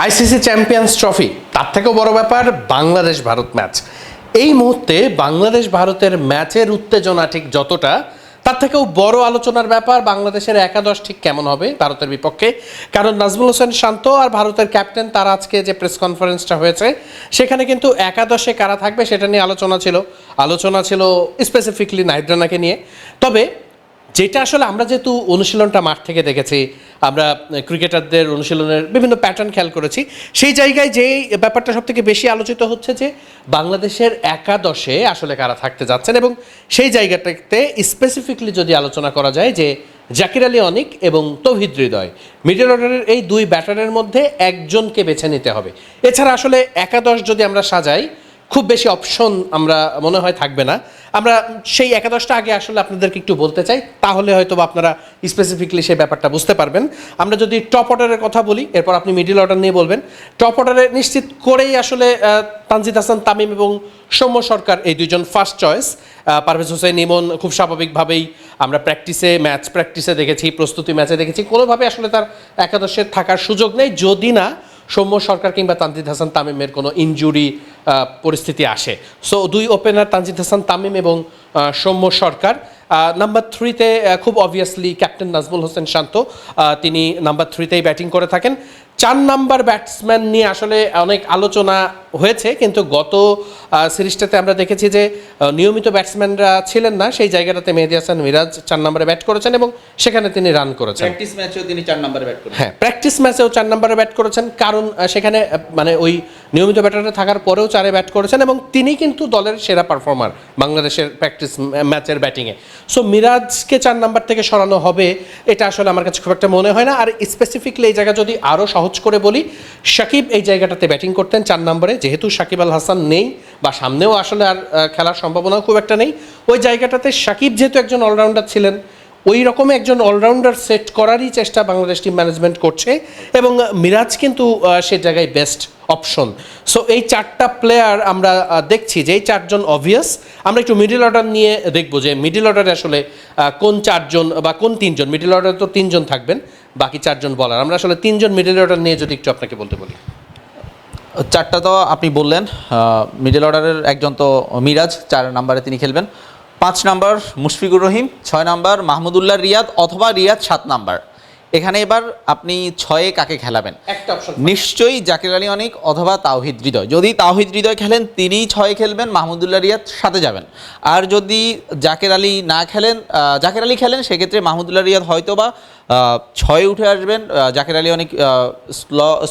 ICC champions trophy, তার থেকেও বড় ব্যাপার, বাংলাদেশ ভারত ম্যাচ। এই মুহূর্তে বাংলাদেশ ভারতের ম্যাচের উত্তেজনা ঠিক যতটা, তার থেকেও বড় আলোচনার ব্যাপার, বাংলাদেশের একাদশ ঠিক কেমন হবে ভারতের বিপক্ষে। কারণ নাজমুল হোসেন শান্ত আর ভারতের ক্যাপ্টেন, তার আজকে যে প্রেস কনফারেন্সটা হয়েছে, সেখানে কিন্তু একাদশে কারা থাকবে সেটা নিয়ে আলোচনা ছিল। আলোচনা ছিল স্পেসিফিকলি নাইদ্রানাকে নিয়ে। তবে যেটা আসলে আমরা যেহেতু অনুশীলনটা মাঠ থেকে দেখেছি আমরা ক্রিকেটারদের অনুশীলনের বিভিন্ন প্যাটার্ন খেয়াল করেছি। সেই জায়গায় যেই ব্যাপারটা সব থেকে বেশি আলোচিত হচ্ছে যে, বাংলাদেশের একাদশে আসলে কারা থাকতে যাচ্ছেন এবং সেই জায়গাটাতে স্পেসিফিকলি যদি আলোচনা করা যায় যে, জাকির আলী অনিক এবং তৌহিদ হৃদয় মিডল অর্ডারের এই দুই ব্যাটারের মধ্যে একজনকে বেছে নিতে হবে। এছাড়া আসলে একাদশ যদি আমরা সাজাই খুব বেশি অপশন আমরা মনে হয় থাকবে না। আমরা সেই একাদশটা আগে আসলে আপনাদেরকে একটু বলতে চাই, তাহলে হয়তো আপনারা স্পেসিফিকলি সেই ব্যাপারটা বুঝতে পারবেন। আমরা যদি টপ অর্ডারের কথা বলি, এরপর আপনি মিডিল অর্ডার নিয়ে বলবেন। টপ অর্ডারে নিশ্চিত করেই আসলে তানজিদ হাসান, তামিম এবং সৌম্য সরকার এই দুইজন ফার্স্ট চয়েস পারভেজ হোসেন ইমন খুব স্বাভাবিকভাবেই আমরা প্র্যাকটিসে ম্যাচ প্র্যাকটিসে দেখেছি, প্রস্তুতি ম্যাচে দেখেছি। কোনোভাবে আসলে তার একাদশে থাকার সুযোগ নেই। যদি না, সৌম্য সরকার কিংবা তানজিদ হাসান, তামিমের কোনো ইনজুরি পরিস্থিতি আসে। সো দুই ওপেনার তানজিদ হাসান, তামিম এবং সৌম্য সরকার। নাম্বার থ্রিতে খুব অবভিয়াসলি ক্যাপ্টেন নাজমুল হোসেন শান্ত। তিনি নাম্বার থ্রিতেই ব্যাটিং করে থাকেন। চার নাম্বার ব্যাটসম্যান নিয়ে আসলে অনেক আলোচনা হয়েছে কিন্তু গত সিরিজটাতে আমরা দেখেছি যে নিয়মিত ব্যাটসম্যানরা ছিলেন না সেই জায়গাটাতে মেহেদি হাসান মিরাজ চার নম্বরে ব্যাট করেছেন এবং সেখানে তিনি রান করেছেন। প্র্যাকটিস ম্যাচেও তিনি চার নম্বরে ব্যাট করেন হ্যাঁ প্র্যাকটিস ম্যাচেও চার নম্বরে ব্যাট করেছেন কারণ সেখানে মানে ওই নিয়মিত ব্যাটারে থাকার পরেও চারে ব্যাট করেছেন এবং তিনি কিন্তু দলের সেরা পারফর্মার বাংলাদেশের প্র্যাকটিস ম্যাচের ব্যাটিংয়ে। সো মিরাজকে চার নাম্বার থেকে সরানো হবে এটা আসলে আমার কাছে খুব একটা মনে হয় না। আর স্পেসিফিকলি এই জায়গা যদি আরও সহজ করে বলি, সাকিব এই জায়গাটাতে ব্যাটিং করতেন চার নম্বরে। যেহেতু সাকিব আল হাসান নেই বা সামনেও আসলে আর খেলার সম্ভাবনা খুব একটা নেই। ওই জায়গাটাতে সাকিব যেহেতু একজন অলরাউন্ডার ছিলেন, ওই রকম একজন অলরাউন্ডার সেট করারই চেষ্টা বাংলাদেশ টিম ম্যানেজমেন্ট করছে এবং মিরাজ কিন্তু সে জায়গায় বেস্ট অপশন। সো এই চারটা প্লেয়ার আমরা দেখছি যে এই চারজন অবভিয়াস আমরা একটু মিডিল অর্ডার নিয়ে দেখব যে মিডিল অর্ডারে আসলে কোন চারজন বা কোন তিনজন মিডিল অর্ডারে তো তিনজন থাকবেন। বাকি চারজন বলার। আমরা আসলে তিনজন মিডল অর্ডার নিয়ে যদি একটু আপনাকে বলতে বলি। চারটা তো আপনি বললেন মিডল অর্ডারের একজন তো মিরাজ, চার নাম্বারে তিনি খেলবেন। পাঁচ নাম্বার মুশফিকুর রহিম, ছয় নাম্বার মাহমুদুল্লাহ রিয়াদ অথবা রিয়াদ সাত নাম্বার। এখানে এবার আপনি ছয়ে কাকে খেলাবেন? একটা অপশন নিশ্চয়ই জাকির আলী অনেক অথবা তাওহিদ হৃদয়। যদি তাওহিদ হৃদয় খেলেন তিনি ছয়ে খেলবেন মাহমুদুল্লাহ রিয়াদ সাথে যাবেন। আর যদি জাকের আলী না খেলেন জাকের আলী খেলেন সেক্ষেত্রে মাহমুদুল্লাহ রিয়াদ হয়তো বা ছয়ে উঠে আসবেন জাকের আলী অনেক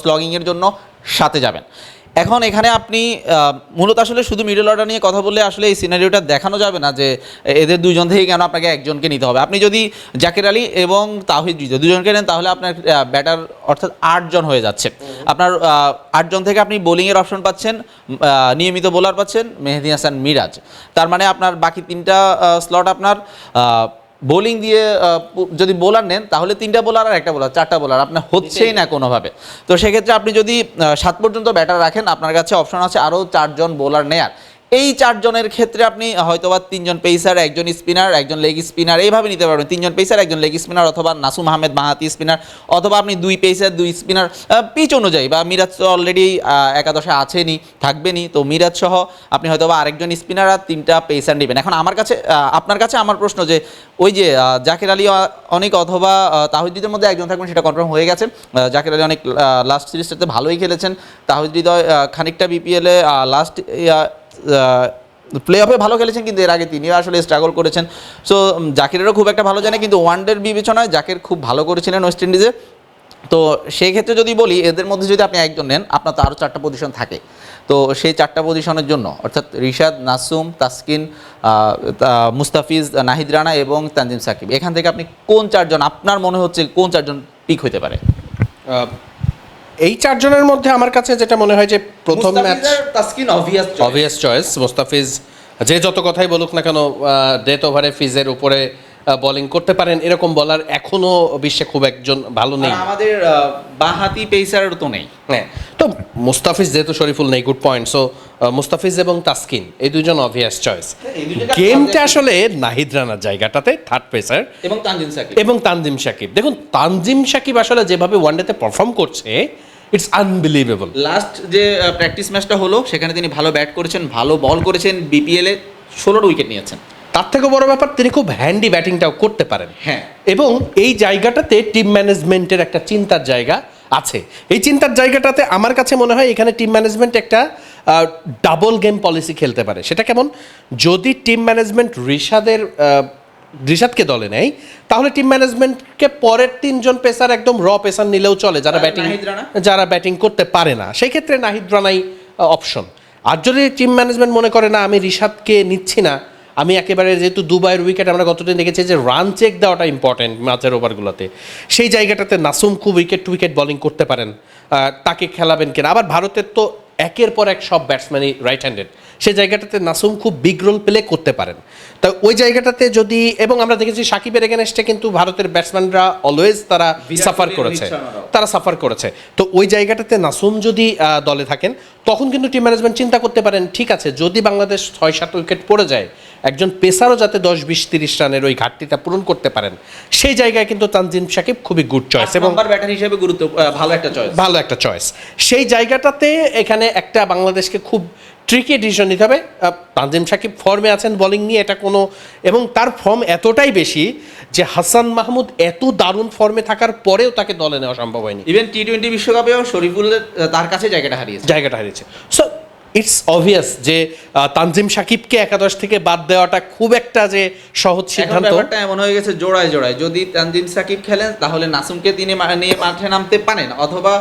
স্লগিংয়ের জন্য সাথে যাবেন। এখন এখানে আপনি মূলত আসলে শুধু মিডল অর্ডার নিয়ে কথা বললে আসলে এই সিনারিওটা দেখানো যাবে না যে এদের দুজন থেকে কেন আপনাকে একজনকে নিতে হবে। আপনি যদি জাকির আলী এবং তাহিদ দুজনকে নেন, তাহলে আপনার ব্যাটার অর্থাৎ আটজন হয়ে যাচ্ছে। আপনার আটজন থেকে আপনি বোলিংয়ের অপশন পাচ্ছেন নিয়মিত বোলার পাচ্ছেন মেহেদি হাসান মিরাজ। তার মানে আপনার বাকি তিনটা স্লট আপনার বোলিং দিয়ে যদি বোলার নেন তাহলে তিনটা বোলার আর একটা বোলার চারটা বোলার আপনার হচ্ছেই না কোনোভাবে। তো সেক্ষেত্রে আপনি যদি সাত পর্যন্ত ব্যাটার রাখেন আপনার কাছে অপশন আছে আরও চারজন বোলার নেয়ার। এই চারজনের ক্ষেত্রে আপনি হয়তোবা তিনজন পেসার একজন স্পিনার একজন লেগ স্পিনার এইভাবে নিতে পারবেন। তিনজন পেসার একজন লেগ স্পিনার অথবা নাসুম আহমেদ মাহাতি স্পিনার অথবা আপনি দুই পেসার দুই স্পিনার পিচ অনুযায়ী বা মিরাজ তো অলরেডি একাদশে আছেনই, থাকবেনই। তো মিরাজ সহ আপনি হয়তোবা আরেকজন স্পিনার আর তিনটা পেসার নেবেন। এখন আমার কাছে আপনার কাছে আমার প্রশ্ন যে, ওই যে জাকির আলী অনেক অথবা তাহিদুদের মধ্যে একজন থাকবেন, সেটা কনফার্ম হয়ে গেছে। জাকির আলী অনেক লাস্ট সিরিজটাতে ভালোই খেলেছেন। তাহিদ হৃদয় খানিকটা বিপিএলে লাস্ট প্লে অফে ভালো খেলেছেন কিন্তু এর আগে তিনিও আসলে স্ট্রাগল করেছেন। সো জাকিরেরও খুব একটা ভালো জানে, কিন্তু ওয়ানডের বিবেচনায় জাকির খুব ভালো করেছিলেন ওয়েস্ট ইন্ডিজে। তো সেই ক্ষেত্রে যদি বলি, এদের মধ্যে যদি আপনি একজন নেন, আপনার তো আরও চারটা পজিশন থাকে। তো সেই চারটা পজিশনের জন্য, অর্থাৎ রিশাদ নাসুম তাসকিন মুস্তাফিজ, নাহিদ রানা এবং তানজিম সাকিব। এখান থেকে আপনি কোন চারজন, আপনার মনে হচ্ছে কোন চারজন পিক হতে পারে? এই চারজনের মধ্যে আমার কাছে যেটা মনে হয় যে প্রথম match Taskin obvious obvious choice Mustafiz যে যত কথাই বলুক না কেন ডেথ ওভারে ফিজের উপরে বোলিং করতে পারেন। এরকম বলার এখনও বিশ্বে খুব একজন ভালো নেই। আমাদের বাঁহাতি পেসার তো নেই। হ্যাঁ তো মুস্তাফিজ যেহেতু শরীফুল নেই গুড পয়েন্ট সো মুস্তাফিজ এবং তাসকিন এই দুজন অবভিয়াস চয়েস গেমটা আসলে নাহিদ রানার জায়গাটাতে থার্ড পেসার এবং তানজিম সাকিব। এবং তানজিম সাকিব। দেখুন তানজিম সাকিব আসলে যেভাবে ওয়ানডেতে পারফর্ম করছে ইটস আনবিলিভেবল লাস্ট যে প্র্যাকটিস ম্যাচটা হলো সেখানে তিনি ভালো ব্যাট করেছেন ভালো বল করেছেন বিপিএলে ষোলোটা উইকেট নিয়েছেন। তার থেকে বড় ব্যাপার তিনি খুব হ্যান্ডি ব্যাটিংটাও করতে পারেন। হ্যাঁ। এবং এই জায়গাটাতে টিম ম্যানেজমেন্টের একটা চিন্তার জায়গা আছে। এই চিন্তার জায়গাটাতে আমার কাছে মনে হয় এখানে টিম ম্যানেজমেন্ট একটা ডাবল গেম পলিসি খেলতে পারে। সেটা কেমন? যদি টিম ম্যানেজমেন্ট আহ, রিশাদকে দলে নেয় তাহলে টিম ম্যানেজমেন্টকে পরের তিনজন পেসার একদম র পেসার নিলেও চলে যারা ব্যাটিং যারা ব্যাটিং করতে পারে না। সেই ক্ষেত্রে নাহিদ রানাই অপশন আর যদি টিম ম্যানেজমেন্ট মনে করে না আমি রিশাদকে নিচ্ছি না আমি একেবারে যেহেতু দুবাইয়ের উইকেট আমরা গতদিন দেখেছি যে রান চেক দেওয়াটা ইম্পর্টেন্ট ম্যাচের ওভারগুলোতে সেই জায়গাটাতে নাসুম খুব উইকেট টু উইকেট বলিং করতে পারেন তাকে খেলাবেন কিনা। আবার ভারতের তো একের পর এক সব ব্যাটসম্যানই রাইট হ্যান্ডেড সেই জায়গাটাতে নাসুম খুব বিগ রোল প্লে করতে পারেন। তা ওই জায়গাটাতে যদি এবং আমরা দেখেছি সাকিবের এগেনস্টে কিন্তু ভারতের ব্যাটসম্যানরা অলওয়েজ তারা সাফার করেছে। তারা সাফার করেছে। তো ওই জায়গাটাতে নাসুম যদি দলে থাকেন তখন কিন্তু টিম ম্যানেজমেন্ট চিন্তা করতে পারেন ঠিক আছে যদি বাংলাদেশ ছয় সাত উইকেট পড়ে যায় একজন পেসারও যাতে দশ বিশ তিরিশ রানের ওই ঘাটতিটা পূরণ করতে পারেন সেই জায়গায় কিন্তু তানজিম সাকিব খুবই গুড চয়েস এবং ব্যাটার হিসেবে গুরুত্ব ভালো একটা চয়েস ভালো একটা চয়েস সেই জায়গাটাতে এখানে একটা বাংলাদেশকে খুব ট্রিকি ডিসিশন নিতে হবে। তানজিম সাকিব ফর্মে আছেন বোলিং নিয়ে এটা কোনো এবং তার ফর্ম এতটাই বেশি যে হাসান মাহমুদ এত দারুণ ফর্মে থাকার পরেও তাকে দলে নেওয়া সম্ভব হয়নি। ইভেন টি টোয়েন্টি বিশ্বকাপেও শরীফুল তার কাছে জায়গাটা হারিয়েছে। জায়গাটা হারিয়েছে। সো ইটস অবভিয়াস যে তানজিম সাকিবকে একাদশ থেকে বাদ দেওয়াটা খুব একটা যে সহজ সিদ্ধান্ত। ব্যাপারটা এমন হয়ে গেছে জোড়ায় জোড়ায়। যদি তানজিম সাকিব খেলেন তাহলে নাসুমকে তিনি নিয়ে মাঠে নামতে পারেন অথবা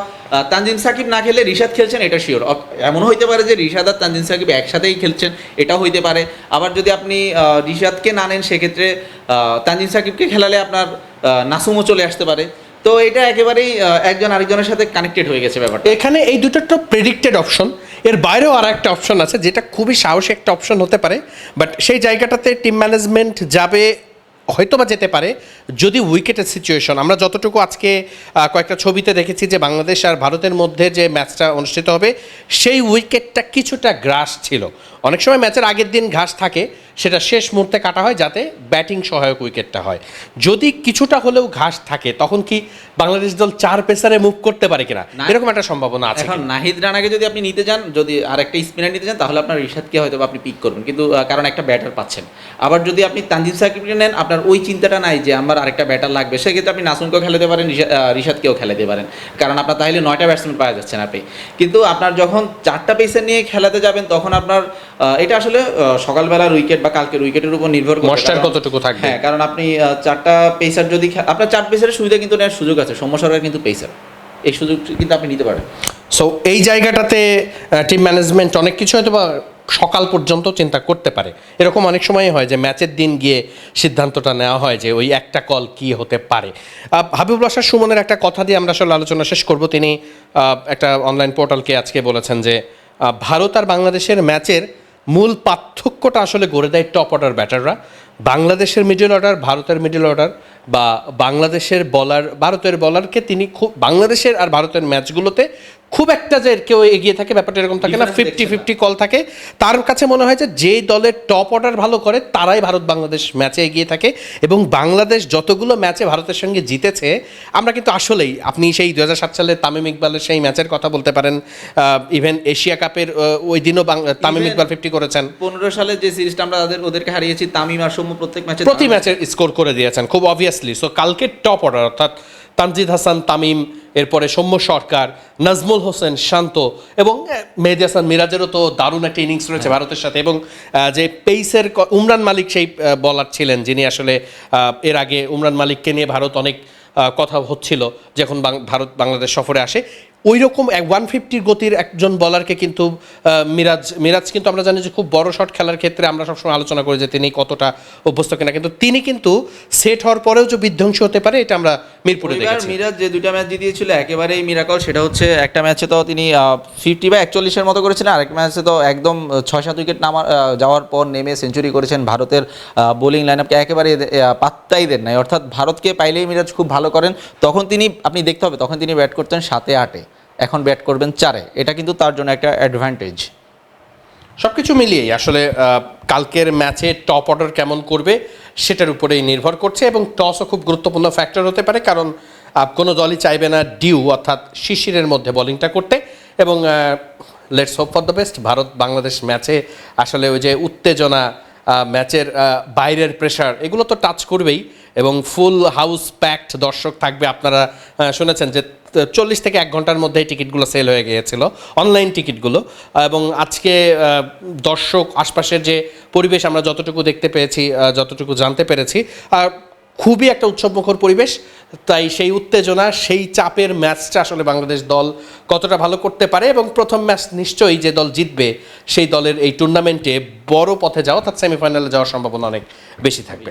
তানজিম সাকিব না খেলে রিশাদ খেলছেন এটা শিওর এমন হইতে পারে যে রিশাদ আর তানজিম সাকিব একসাথেই খেলছেন এটাও হইতে পারে। আবার যদি আপনি রিশাদকে না নেন সেক্ষেত্রে তানজিম সাকিবকে খেলালে আপনার নাসুমও চলে আসতে পারে। তো এটা একেবারেই একজন আরেকজনের সাথে কানেক্টেড হয়ে গেছে ব্যাপারটা। এখানে এই দুটো তো প্রেডিক্টেড অপশন এর বাইরেও আর একটা অপশন আছে, যেটা খুবই সাহসী একটা অপশন হতে পারে বাট সেই জায়গাটাতে টিম ম্যানেজমেন্ট যাবে হয়তো বা যেতে পারে যদি উইকেটের সিচুয়েশন আমরা যতটুকু আজকে কয়েকটা ছবিতে দেখেছি যে বাংলাদেশ আর ভারতের মধ্যে যে ম্যাচটা অনুষ্ঠিত হবে সেই উইকেটটা কিছুটা গ্রাস ছিল। অনেক সময় ম্যাচের আগের দিন ঘাস থাকে সেটা শেষ মুহূর্তে কাটা হয় যাতে ব্যাটিং সহায়ক উইকেটটা হয়। যদি কিছুটা হলেও ঘাস থাকে তখন কি বাংলাদেশ দল চার পেসারে মুভ করতে পারে কিনা। এরকম একটা সম্ভাবনা আছে এখন নাহিদ রানাকে যদি আপনি নিতে যান যদি আরেকটা স্পিনার নিতে যান তাহলে আপনার রিশাদকে হয়তো বা আপনি পিক করবেন। কিন্তু কারণ একটা ব্যাটার পাচ্ছেন। আবার যদি আপনি তানজিম সাকিবকে নেন আপনার ওই চিন্তাটা নাই যে আমার আরেকটা ব্যাটার লাগবে। সেক্ষেত্রে আপনি নাসুমকেও খেলাতে পারেন রিশাদকেও খেলাতে পারেন। কারণ আপনার তাহলে নয়টা ব্যাটসম্যান পাওয়া যাচ্ছে না আপনি। কিন্তু আপনার যখন চারটা পেসার নিয়ে খেলাতে যাবেন তখন আপনার এটা আসলে সকালবেলার উইকেট বা কালকের উইকেটের উপর নির্ভর করে। কতটুকু থাকবে? হ্যাঁ কারণ আপনি চারটা পেসার যদি খে- আপনার চার পেসারের সুবিধা কিন্তু নেওয়ার সুযোগ আছে সৌম্য সরকার কিন্তু পেসার এই সুযোগ কিন্তু আপনি নিতে পারেন সো এই জায়গাটাতে টিম ম্যানেজমেন্ট অনেক কিছু হয়তো বা সকাল পর্যন্ত চিন্তা করতে পারে। এরকম অনেক সময় হয় যে ম্যাচের দিন গিয়ে সিদ্ধান্তটা নেওয়া হয় যে ওই একটা কল কি হতে পারে। হাবিবুল বাসার সুমনের একটা কথা দিয়ে আমরা আসলে আলোচনা শেষ করব। তিনি একটা অনলাইন পোর্টালকে আজকে বলেছেন যে ভারত আর বাংলাদেশের ম্যাচের মূল পার্থক্যটা আসলে গড়ে দেয় টপ অর্ডার ব্যাটাররা বাংলাদেশের মিডল অর্ডার ভারতের মিডল অর্ডার বা বাংলাদেশের বলার ভারতের বলারকে তিনি খুব, বাংলাদেশের আর ভারতের ম্যাচগুলোতে খুব একটা যে কেউ এগিয়ে থাকে ব্যাপারটা এরকম থাকে না ফিফটি ফিফটি কল থাকে। তার কাছে মনে হয় যে যেই দলের টপ অর্ডার ভালো করে তারাই ভারত বাংলাদেশ ম্যাচে এগিয়ে থাকে এবং বাংলাদেশ যতগুলো ম্যাচে ভারতের সঙ্গে জিতেছে আমরা কিন্তু আসলেই আপনি সেই দু সাত সালে তামিম ইকবালের সেই ম্যাচের কথা বলতে পারেন ইভেন এশিয়া কাপের ওই দিনও তামিম ইকবাল ফিফটি করেছেন। পনেরো সালে যে সিরিজটা আমরা তাদের ওদেরকে হারিয়েছি তামিম আর সৌম্য প্রত্যেক ম্যাচে প্রতি ম্যাচে স্কোর করে দিয়েছেন খুব অবভিয়াসলি সো কালকে টপ অর্ডার অর্থাৎ তানজিদ হাসান তামিম এরপরে সৌম্য সরকার নাজমুল হোসেন শান্ত এবং মেহেদি হাসান মিরাজেরও তো দারুণ একটা ইনিংস রয়েছে ভারতের সাথে এবং যে পেইসের উমরান মালিক সেই বলার ছিলেন যিনি আসলে এর আগে উমরান মালিককে নিয়ে ভারত অনেক কথা হচ্ছিল যখন ভারত বাংলাদেশ সফরে আসে। ওই রকম এক ওয়ান ফিফটির গতির একজন বলারকে কিন্তু মিরাজ মিরাজ কিন্তু আমরা জানি যে খুব বড় শট খেলার ক্ষেত্রে আমরা সবসময় আলোচনা করি যে তিনি কতটা অভ্যস্ত কিনা। কিন্তু তিনি কিন্তু সেট হওয়ার পরেও যে বিধ্বংসী হতে পারে এটা আমরা মিরপুরে দেখেছি। মিরাজ যে দুইটা ম্যাচ দিয়ে দিয়েছিল একেবারেই মিরাকল সেটা হচ্ছে একটা ম্যাচে তো তিনি ফিফটি বা একচল্লিশের মতো করেছিলেন আরেক ম্যাচে তো একদম ছয় সাত উইকেট নামার যাওয়ার পর নেমে সেঞ্চুরি করেছেন ভারতের বোলিং লাইন আপকে একেবারে পাত্তাই দেন নাই। অর্থাৎ ভারতকে পাইলেই মিরাজ খুব ভালো করেন। তখন তিনি আপনি দেখতে হবে তখন তিনি ব্যাট করতেন সাতে আটে। এখন ব্যাট করবেন চারে। এটা কিন্তু তার জন্য একটা অ্যাডভান্টেজ সব কিছু মিলিয়েই আসলে কালকের ম্যাচে টপ অর্ডার কেমন করবে সেটার উপরেই নির্ভর করছে এবং টসও খুব গুরুত্বপূর্ণ ফ্যাক্টর হতে পারে কারণ কোনো দলই চাইবে না ডিউ অর্থাৎ শিশিরের মধ্যে বোলিংটা করতে এবং let's hope for the best Bharat Bangladesh ম্যাচে আসলে ওই যে উত্তেজনা ম্যাচের বাইরের প্রেশার এগুলো তো টাচ করবেই। এবং ফুল হাউস প্যাকড দর্শক থাকবে। আপনারা শুনেছেন যে চল্লিশ থেকে এক ঘণ্টার মধ্যেই টিকিটগুলো সেল হয়ে গিয়েছিল, অনলাইন টিকিটগুলো। এবং আজকে দর্শক আশপাশের যে পরিবেশ, আমরা যতটুকু দেখতে পেয়েছি যতটুকু জানতে পেরেছি, আর খুবই একটা উৎসবমুখর পরিবেশ, তাই সেই উত্তেজনা, সেই চাপের ম্যাচটা আসলে বাংলাদেশ দল কতটা ভালো করতে পারে, এবং প্রথম ম্যাচ নিশ্চয়ই যে দল জিতবে, সেই দলের এই টুর্নামেন্টে বড় পথে যাওয়া অর্থাৎ সেমিফাইনালে যাওয়ার সম্ভাবনা অনেক বেশি থাকবে।